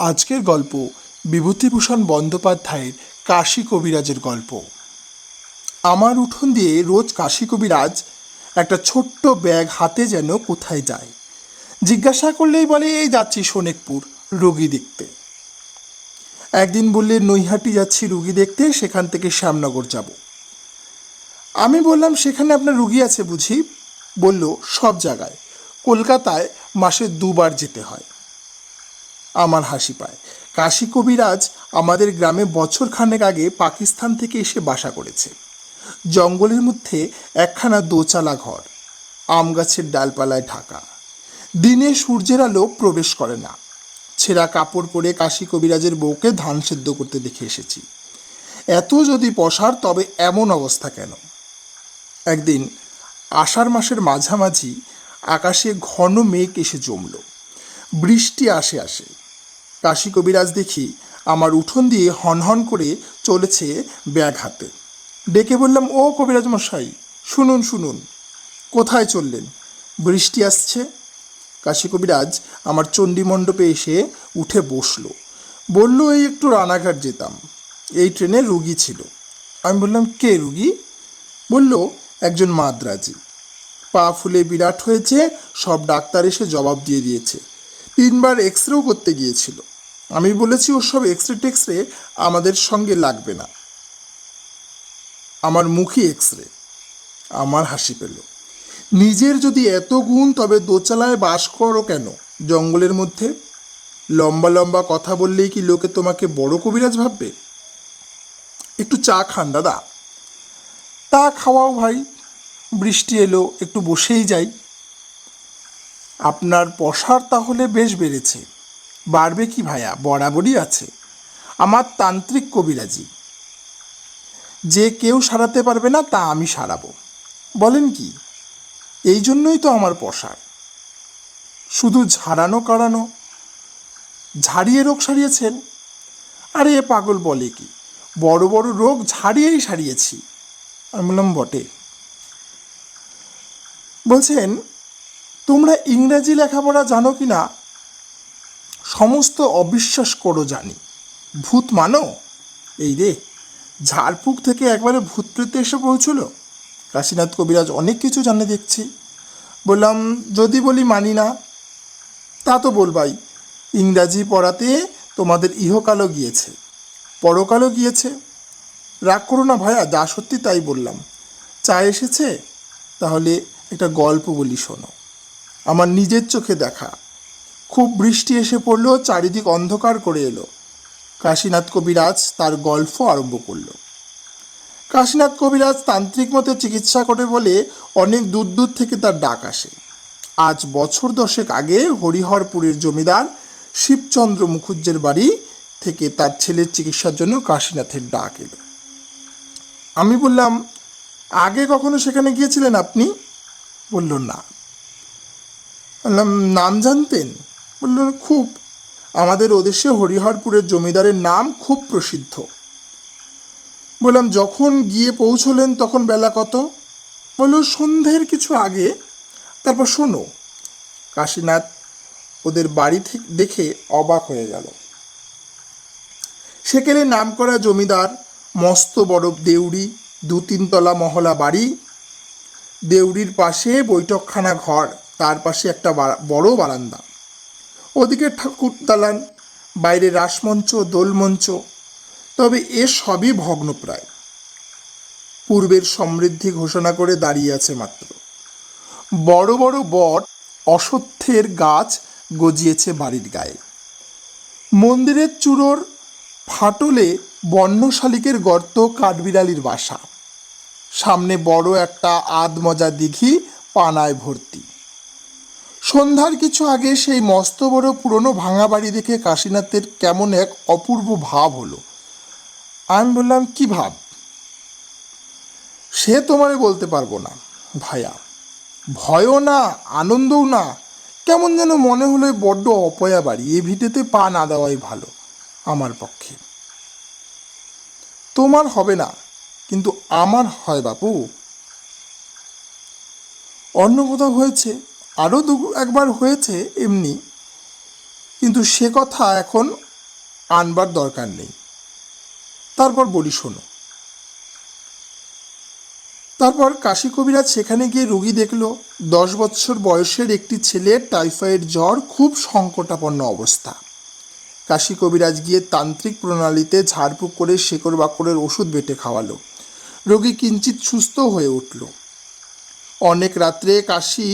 আজকের গল্প বিভূতিভূষণ বন্দ্যোপাধ্যায়ের কাশী কবিরাজের গল্প। আমার উঠোন দিয়ে রোজ কাশী কবিরাজ একটা ছোট্ট ব্যাগ হাতে যেন কোথায় যায়। জিজ্ঞাসা করলেই বলে, এই যাচ্ছি শোনেকপুর রোগী দেখতে। একদিন বললে, নৈহাটি যাচ্ছি রুগী দেখতে, সেখান থেকে শ্যামনগর যাব। আমি বললাম, সেখানে আপনার রুগী আছে বুঝি? বলল, সব জায়গায়। কলকাতায় মাসে দুবার যেতে হয়। আমার হাসি পায়। কাশী কবিরাজ আমাদের গ্রামে বছর খানেক আগে পাকিস্তান থেকে এসে বাসা করেছে। জঙ্গলের মধ্যে একখানা দোচালা ঘর, আম গাছের ডালপালায় ঢাকা। দিনে সূর্যের আলো প্রবেশ করে না। ছেঁড়া কাপড় পরে কাশী কবিরাজের বউকে ধান সেদ্ধ করতে দেখে এসেছি। এত যদি পসার তবে এমন অবস্থা কেন? একদিন আষাঢ় মাসের মাঝামাঝি আকাশে ঘন মেঘ এসে জমল। বৃষ্টি আসে আসে। কাশী কবিরাজ দেখি আমার উঠোন দিয়ে হনহন করে চলেছে ব্যাগ হাতে। ডেকে বললাম, ও কবিরাজ মশাই, শুনুন শুনুন, কোথায় চললেন? বৃষ্টি আসছে? কাশী কবিরাজ আমার চণ্ডী মণ্ডপে এসে উঠে বসল। বলল, এই একটু রানাঘাট যেতাম। এই ট্রেনে রুগী ছিল। আমি বললাম, কে রুগী? বলল, একজন মাদ্রাজি। পা ফুলে বিরাট হয়েছে, সব ডাক্তার এসে জবাব দিয়ে দিয়েছে। তিনবার এক্স রেও করতে গিয়েছিল। আমি বলেছি, ওসব এক্স রে টেক্স রে আমাদের সঙ্গে লাগবে না। আমার মুখই এক্স রে আমার হাসি পেল। নিজের যদি এত গুণ, তবে দোচালায় বাস করো কেন? জঙ্গলের মধ্যে? লম্বা লম্বা কথা বললেই কি লোকে তোমাকে বড় কবিরাজ ভাববে? একটু চা খান, দাদা। তা খাওয়াও ভাই। বৃষ্টি এলো, একটু বসেই যাই। আপনার পসার তাহলে বেশ বেড়েছে। বাড়বে কি ভাইয়া? বরাবরই আছে। আমার তান্ত্রিক কবিরাজি। যে কেউ সারাতে পারবে না, তা আমি সারাবো। বলেন কি? এই জন্যই তো আমার পসার শুধু ঝাড়ানো কাড়ানো। ঝাড়িয়ে রোগ সারিয়েছেন? আরে এ পাগল বলে কি? বড় বড় রোগ ঝাড়িয়েই সারিয়েছি। আমি বললাম, বটে। বলছেন তোমরা ইংরেজি লেখাপড়া জানো কি না? সমস্ত অবিশ্বাস করো জানি। ভূত মানো? এই রে, ঝাড়ফুঁক থেকে একবারে ভূত প্রেতে এসে পৌঁছলো? কাশীনাথ কবিরাজ অনেক কিছু জানে দেখছি। বললাম, যদি বলি মানি না, তা তো বলবাই। ইংরাজি পড়াতে তোমাদের ইহকালও গিয়েছে, পরকালও গিয়েছে। রাগ করো না ভাইয়া যা সত্যি তাই বললাম। চা এসেছে? তাহলে একটা গল্প বলি শোনো। আমার নিজের চোখে দেখা। খুব বৃষ্টি এসে পড়ল চারিদিক অন্ধকার করে এলো। কাশীনাথ কবিরাজ তার গল্প আরম্ভ করল। কাশীনাথ কবিরাজ তান্ত্রিক মতে চিকিৎসা করে বলে অনেক দূর দূর থেকে তার ডাক আসে। আজ বছর দশেক আগে হরিহরপুরের জমিদার শিবচন্দ্র মুখুজ্জের বাড়ি থেকে তার ছেলের চিকিৎসার জন্য কাশীনাথের ডাক এলো। আমি বললাম, আগে কখনো সেখানে গিয়েছিলেন আপনি? বলল, না। বললাম, নাম জানতেন? বলল, খুব। আমাদের ওদেশে হরিহরপুরের জমিদারের নাম খুব প্রসিদ্ধ। বললাম, যখন গিয়ে পৌঁছলেন তখন বেলা কত? বলল, সন্ধ্যের কিছু আগে। তারপর শোনো। কাশীনাথ ওদের বাড়ি দেখে অবাক হয়ে গেল। সেকেলে নাম করা জমিদার, মস্ত বড় দেউড়ি দু তিনতলা মহলা বাড়ি, দেউড়ির পাশে বৈঠকখানা ঘর। তার পাশে একটা বড় বারান্দা। ওদিকে ঠাকুর দালান, বাইরে রাসমঞ্চ, দোলমঞ্চ, তবে এ সবই ভগ্নপ্রায়। পূর্বের সমৃদ্ধি ঘোষণা করে দাঁড়িয়ে আছে মাত্র। বড় বড় বট, অসত্যের গাছ গজিয়েছে বাড়ির গায়ে। মন্দিরের চূড়োর ফাটলে বন্য শালিকের গর্ত কাঠবিড়ালির বাসা। সামনে বড় একটা আধমজা দিঘি, পানায় ভর্তি। সন্ধ্যার কিছু আগে সেই মস্ত বড় পুরনো ভাঙা বাড়ি দেখে কাশীনাথের কেমন এক অপূর্ব ভাব হলো। আমি বললাম, কি ভাব? সে তোমারে বলতে পারব না ভাইয়া ভয়ও না, আনন্দও না। কেমন যেন মনে হলো বড্ড অপয়া বাড়ি। এ ভিটেতে পা না দেওয়াই ভালো আমার পক্ষে। তোমার হবে না, কিন্তু আমার হয় বাপু। অন্য কোথাও হয়েছে? আরও দু একবার হয়েছে এমনি, কিন্তু সে কথা এখন আনবার দরকার নেই। তারপর বলি, শোনো। তারপর কাশী কবিরাজ সেখানে গিয়ে রুগী দেখল, দশ বছর বয়সের একটি ছেলের টাইফয়েড জ্বর, খুব সংকটাপন্ন অবস্থা। কাশী কবিরাজ গিয়ে তান্ত্রিক প্রণালীতে ঝাড়ফুঁক করে শেকড় বাকড়ের ওষুধ বেটে খাওয়ালো। রোগী কিঞ্চিত সুস্থ হয়ে উঠল। অনেক রাত্রে কাশি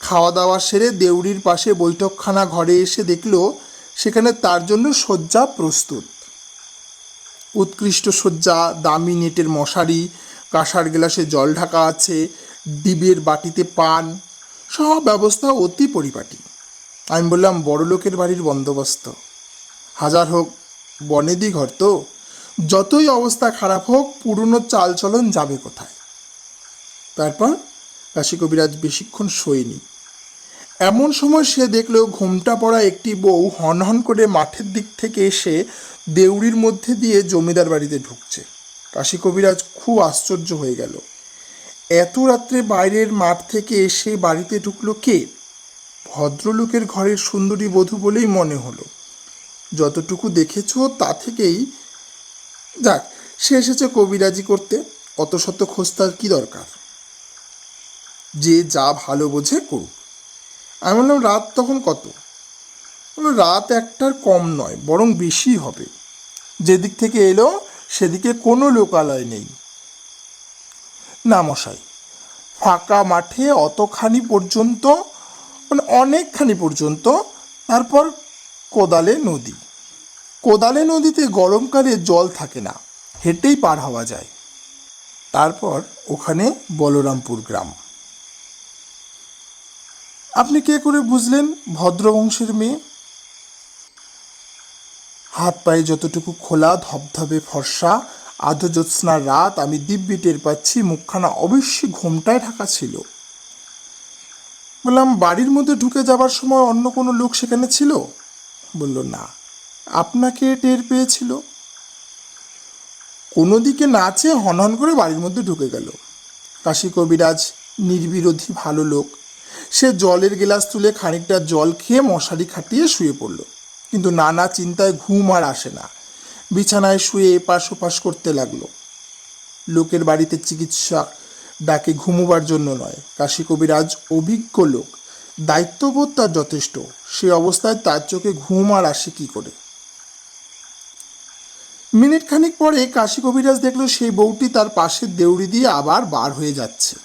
খাওয়া দাওয়া সেরে দেউড়ির পাশে বৈঠকখানা ঘরে এসে দেখল, সেখানে তার জন্য শয্যা প্রস্তুত। উৎকৃষ্ট শয্যা, দামি নেটের মশারি, কাঁসার গ্লাসে জল ঢাকা আছে, ডিবের বাটিতে পান, সব ব্যবস্থা অতি পরিপাটি। আমি বললাম, বড় লোকের বাড়ির বন্দোবস্ত। হাজার হোক বনেদি ঘর তো। যতই অবস্থা খারাপ হোক, পুরনো চালচলন যাবে কোথায়? তারপর কাশী কবিরাজ বেশিক্ষণ শোয়নি। এমন সময় সে দেখল ঘুমটা পড়া একটি বউ হনহন করে মাঠের দিক থেকে এসে দেউড়ির মধ্যে দিয়ে জমিদার বাড়িতে ঢুকছে। কাশী কবিরাজ খুব আশ্চর্য হয়ে গেল। এত রাত্রে বাইরের মাঠ থেকে এসে বাড়িতে ঢুকলো কে? ভদ্রলোকের ঘরের সুন্দরী বধূ বলেই মনে হলো। যতটুকু দেখেছ তা থেকেই যাক, সে এসেছে কবিরাজি করতে। অত শত খোঁজ তার কী দরকার? যে যা ভালো বোঝে করুক। আমি বললাম, রাত তখন কত? বলল, রাত একটার কম নয়, বরং বেশি হবে। যেদিক থেকে এলো, সেদিকে কোনো লোকালয় নেই। না মশাই, ফাঁকা মাঠে অতখানি পর্যন্ত মানে অনেকখানি পর্যন্ত, তারপর কোদালে নদী। কোদালে নদীতে গরমকালে জল থাকে না, হেঁটেই পার হওয়া যায়। তারপর ওখানে বলরামপুর গ্রাম। আপনি কে করে বুঝলেন ভদ্রবংশের মেয়ে? হাত পায়ে যতটুকু খোলা, ধবধবে ফর্সা, আধো জ্যোৎস্নার রাত, আমি দিব্যি টের পাচ্ছি, মুখখানা অবশ্যই ঘোমটায় ঢাকা ছিল। বললাম, বাড়ির মধ্যে ঢুকে যাবার সময় অন্য কোনো লোক সেখানে ছিল? বলল, না। আপনাকে টের পেয়েছিল? কোনো দিকে নাচে হনহন করে বাড়ির মধ্যে ঢুকে গেল। কাশী কবিরাজ নির্বিরোধী ভালো লোক সে জলের গ্লাস তুলে খানিকটা জল খেয়ে মশারি খাটিয়ে শুয়ে পড়ল। কিন্তু নানা চিন্তায় ঘুম আর আসে না। বিছানায় শুয়ে এপাশ ওপাশ করতে লাগল। লোকের বাড়িতে চিকিৎসা ডাকে ঘুমোবার জন্য নয়। কাশী কবিরাজ অভিজ্ঞ লোক। দায়িত্ববোধ তার যথেষ্ট। সে অবস্থায় তার চোখে ঘুম আর আসে কি করে? মিনিট খানিক পরে কাশী কবিরাজ দেখল সেই বউটি তার পাশের দেউড়ি দিয়ে আবার বার হয়ে যাচ্ছে।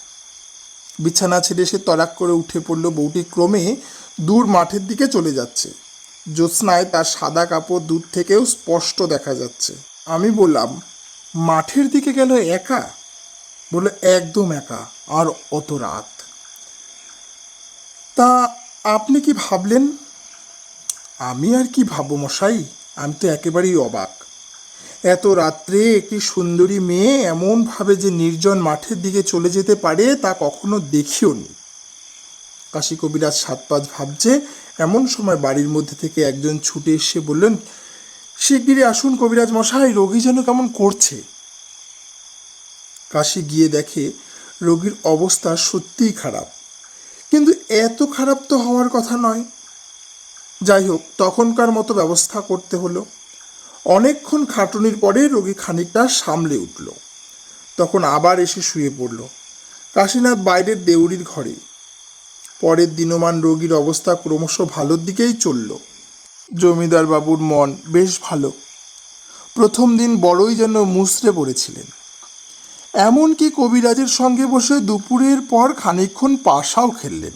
বিছানা ছেড়ে সে তরাক করে উঠে পড়ল বউটি ক্রমে দূর মাঠের দিকে চলে যাচ্ছে। জ্যোৎস্নায় তার সাদা কাপড় দূর থেকেও স্পষ্ট দেখা যাচ্ছে। আমি বললাম, মাঠের দিকে গেল একা? বলে একদম একা, আর অত রাত। তা আপনি কি ভাবলেন? আমি আর কি ভাববো মশাই? আমি তো একেবারেই অবাক। এত রাত্রে একটি সুন্দরী মেয়ে এমনভাবে যে নির্জন মাঠের দিকে চলে যেতে পারে তা কখনো দেখিও নি। কাশী কবিরাজ সাত পাঁচ ভাবছে, এমন সময় বাড়ির মধ্যে থেকে একজন ছুটে এসে বললেন, শিগগিরই আসুন কবিরাজ মশাই, রোগী যেন কেমন করছে? কাশি গিয়ে দেখে, রোগীর অবস্থা সত্যিই খারাপ। কিন্তু এত খারাপ তো হওয়ার কথা নয়। যাই হোক, তখনকার মতো ব্যবস্থা করতে হলো। অনেকক্ষণ খাটুনির পরে রোগী খানিকটা সামলে উঠল। তখন আবার এসে শুয়ে পড়ল। কাশীনাথ বাইরের দেউড়ির ঘরে। পরের দিনমান রোগীর অবস্থা ক্রমশ ভালোর দিকেই চলল। জমিদার বাবুর মন বেশ ভালো। প্রথম দিন বড়ই যেন মুসড়ে পড়েছিলেন। এমনকি কবিরাজের সঙ্গে বসে দুপুরের পর খানিকক্ষণ পাশাও খেললেন।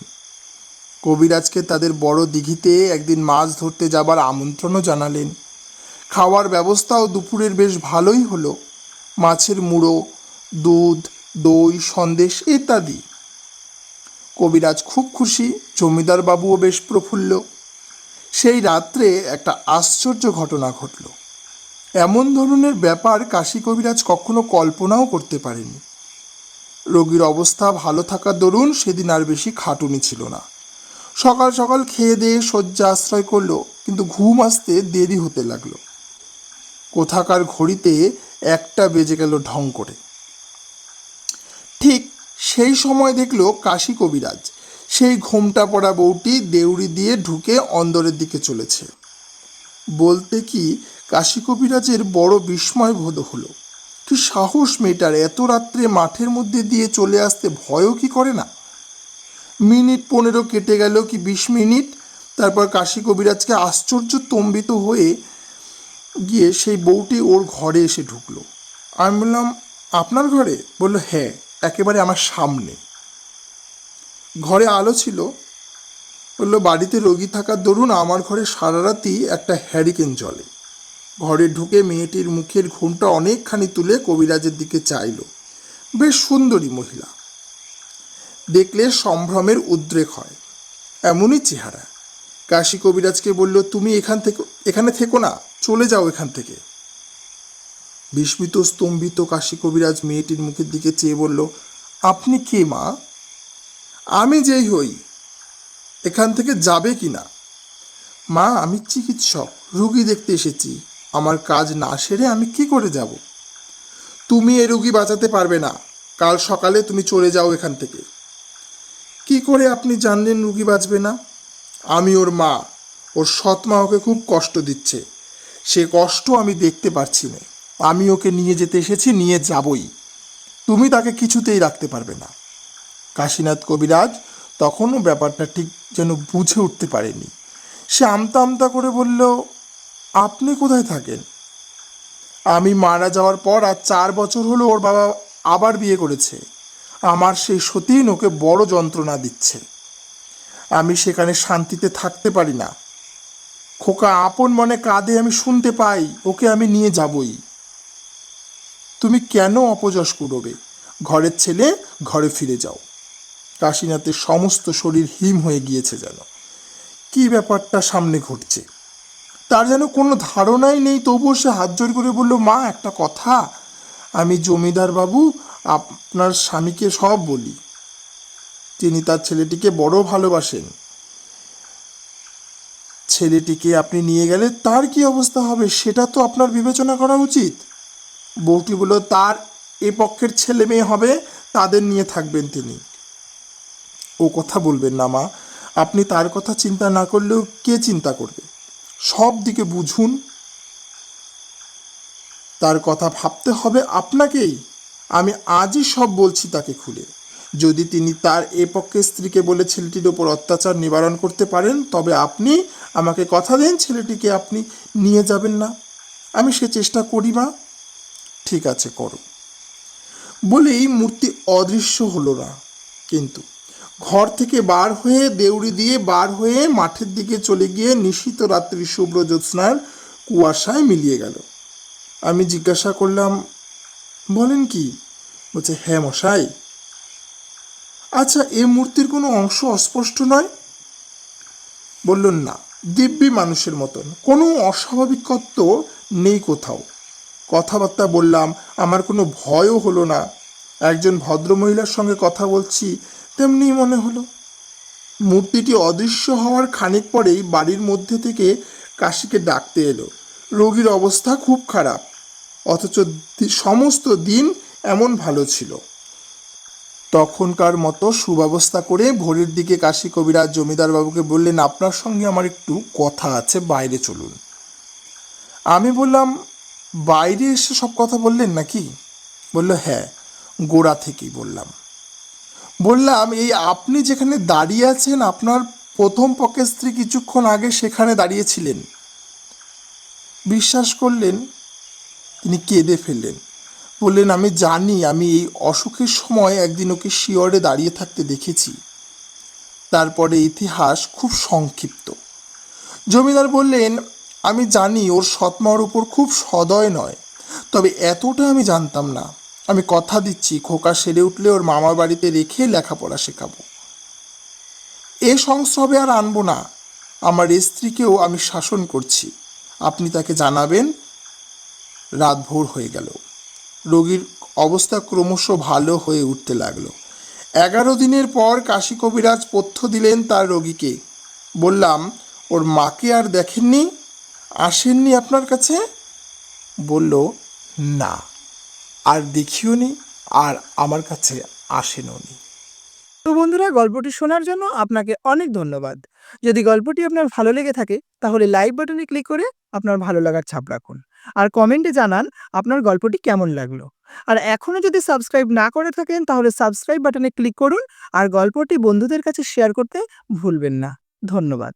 কবিরাজকে তাদের বড় দিঘিতে একদিন মাছ ধরতে যাবার আমন্ত্রণও জানালেন। খাওয়ার ব্যবস্থাও দুপুরের বেশ ভালোই হলো। মাছের মুড়ো, দুধ, দই, সন্দেশ ইত্যাদি। কবিরাজ খুব খুশি, জমিদার বাবুও বেশ প্রফুল্ল। সেই রাত্রে একটা আশ্চর্য ঘটনা ঘটল। এমন ধরনের ব্যাপার কাশী কবিরাজ কখনো কল্পনাও করতে পারেনি। রোগীর অবস্থা ভালো থাকার দরুন সেদিন আর বেশি খাটুনি ছিল না। সকাল সকাল খেয়ে দিয়ে শয্যা আশ্রয় করল, কিন্তু ঘুম আসতে দেরি হতে লাগল। কোথাকার ঘড়িতে একটা বেজে গেল ঢং করে। ঠিক সেই সময় দেখল কাশী কবিরাজ। সেই ঘোমটা পড়া বউটি দেউড়ি দিয়ে ঢুকে অন্দরের দিকে চলেছে। বলতে কি, কাশী কবিরাজের বড় বিস্ময় বোধ হলো। কি সাহস মেয়েটার এত রাত্রে মাঠের মধ্যে দিয়ে চলে আসতে ভয়ও কি করে না? মিনিট পনেরো কেটে গেল কি বিশ মিনিট? তারপর কাশী কবিরাজকে আশ্চর্য তম্বিত হয়ে গিয়ে সেই বউটি ওর ঘরে এসে ঢুকলো। আমি বললাম, আপনার ঘরে? বলল হ্যাঁ একেবারে আমার সামনে। ঘরে আলো ছিল। বলল, বাড়িতে রোগী থাকার দরুন আমার ঘরে সারা রাতই একটা হ্যারিকেন জ্বলে ঘরে ঢুকে মেয়েটির মুখের ঘুমটা অনেকখানি তুলে কবিরাজের দিকে চাইলো। বেশ সুন্দরী মহিলা। দেখলে সম্ভ্রমের উদ্রেক হয়। এমনই চেহারা। কাশী কবিরাজকে বলল, তুমি এখান থেকে, এখানে থেকো না, চলে যাও এখান থেকে। বিস্মিত স্তম্ভিত কাশী কবিরাজ মেয়েটির মুখের দিকে চেয়ে বলল, আপনি কে মা? আমি যেই হই। এখান থেকে যাবে কি না? মা, আমি চিকিৎসক, রুগী দেখতে এসেছি। আমার কাজ না সেরে আমি কি করে যাব? তুমি এ রুগী বাঁচাতে পারবে না। কাল সকালে তুমি চলে যাও এখান থেকে। কি করে আপনি জানলেন রুগী বাঁচবে না? আমি ওর মা। ওর সৎ মা ওকে খুব কষ্ট দিচ্ছে। সে কষ্ট আমি দেখতে পারছি না। আমি ওকে নিয়ে যেতে এসেছি, নিয়ে যাবই। তুমি তাকে কিছুতেই রাখতে পারবে না। কাশীনাথ কবিরাজ তখনও ব্যাপারটা ঠিক যেন বুঝে উঠতে পারেনি। সে আমতা আমতা করে বলল, আপনি কোথায় থাকেন? আমি মারা যাওয়ার পর আর চার বছর হলো ওর বাবা আবার বিয়ে করেছে। আমার সেই সতীন ওকে বড় যন্ত্রণা দিচ্ছে। আমি সেখানে শান্তিতে থাকতে পারি না। খোকা আপন মনে কাঁদে আমি শুনতে পাই, ওকে আমি নিয়ে যাবই। তুমি কেন অপযশ করবে ঘরের ছেলে, ঘরে ফিরে যাও। কাশীনাথের সমস্ত শরীর হিম হয়ে গিয়েছে যেন। কি ব্যাপারটা সামনে ঘটছে? তার যেন কোনো ধারণাই নেই, তবুও সে হাত জোর করে বলল, মা, একটা কথা। আমি জমিদার বাবু, আপনার স্বামীকে সব বলি। তিনি তার ছেলেটিকে বড় ভালোবাসেন। ছেলেটিকে আপনি নিয়ে গেলে তার কি অবস্থা হবে সেটা তো আপনার বিবেচনা করা উচিত। বউটি বলল, তার এ পক্ষের ছেলে মেয়ে হবে, তাদের নিয়ে থাকবেন তিনি। ও কথা বলবেন না, মা। আপনি তার কথা চিন্তা না করলেও কে চিন্তা করবে? সব দিকে বুঝুন। তার কথা ভাবতে হবে আপনাকেই। আমি আজই সব বলছি তাকে খুলে। যদি তিনি তার এ পক্ষে স্ত্রীকে বলে ছেলেটির ওপর অত্যাচার নিবারণ করতে পারেন, তবে আপনি আমাকে কথা দেন, ছেলেটিকে আপনি নিয়ে যাবেন না। আমি সে চেষ্টা করি মা। ঠিক আছে, করো। বলেই মূর্তি অদৃশ্য হলো না। কিন্তু ঘর থেকে বার হয়ে দেউড়ি দিয়ে বার হয়ে মাঠের দিকে চলে গিয়ে নিশীত রাত্রি শুভ্র জ্যোৎস্নার কুয়াশায় মিলিয়ে গেল। আমি জিজ্ঞাসা করলাম, বলেন কি? বলছে হ্যাঁ মশাই। আচ্ছা এ মূর্তির কোনো অংশ অস্পষ্ট নয়? বললেন, না, দিব্যি মানুষের মতন। কোনো অস্বাভাবিকত্ব নেই কোথাও। কথাবার্তা বললাম, আমার কোনো ভয়ও হলো না। একজন ভদ্রমহিলার সঙ্গে কথা বলছি, তেমনি মনে হলো। মূর্তিটি অদৃশ্য হওয়ার খানিক পরেই বাড়ির মধ্যে থেকে কাশিকে ডাকতে এলো। রোগীর অবস্থা খুব খারাপ, অথচ সমস্ত দিন এমন ভালো ছিল। তখনকার মতো সুব্যবস্থা করে ভোরের দিকে কাশী কবিরাজ জমিদার বাবুকে বললেন, আপনার সঙ্গে আমার একটু কথা আছে, বাইরে চলুন। আমি বললাম, বাইরে এসে সব কথা বললেন নাকি? বলল হ্যাঁ গোড়া থেকেই বললাম। বললাম, এই আপনি যেখানে দাঁড়িয়ে আছেন, আপনার প্রথম পক্ষের স্ত্রী কিছুক্ষণ আগে সেখানে দাঁড়িয়েছিলেন। বিশ্বাস করলেন, তিনি কেঁদে ফেললেন। বললেন, আমি জানি, আমি এই অসুখের সময় একদিন ওকে শিয়রে দাঁড়িয়ে থাকতে দেখেছি। তারপরে ইতিহাস খুব সংক্ষিপ্ত। জমিদার বললেন, আমি জানি, ওর সৎমার উপর খুব সদয় নয়, তবে এতটা আমি জানতাম না। আমি কথা দিচ্ছি, খোকা সেরে উঠলে ওর মামার বাড়িতে রেখে লেখাপড়া শেখাবো। এ সংস্রবে আর আনব না। আমার স্ত্রীকেও আমি শাসন করছি। আপনি তাকে জানাবেন। রাত ভোর হয়ে গেল। রোগীর অবস্থা ক্রমশ ভালো হয়ে উঠতে লাগল। এগারো দিনের পর কাশী কবিরাজ পথ্য দিলেন তার রোগীকে। বললাম, ওর মাকে আর দেখেননি? আসেননি আপনার কাছে? বলল, না, আর দেখিও নি, আর আমার কাছে আসেনও নি। তো বন্ধুরা, গল্পটি শোনার জন্য আপনাকে অনেক ধন্যবাদ। যদি গল্পটি আপনার ভালো লেগে থাকে, তাহলে লাইক বাটনে ক্লিক করে আপনার ভালো লাগার ছাপ রাখুন। আর কমেন্টে জানান আপনার গল্পটি কেমন লাগল। আর এখনও যদি সাবস্ক্রাইব না করে থাকেন, তাহলে সাবস্ক্রাইব বাটনে ক্লিক করুন আর গল্পটি বন্ধুদের কাছে শেয়ার করতে ভুলবেন না। ধন্যবাদ।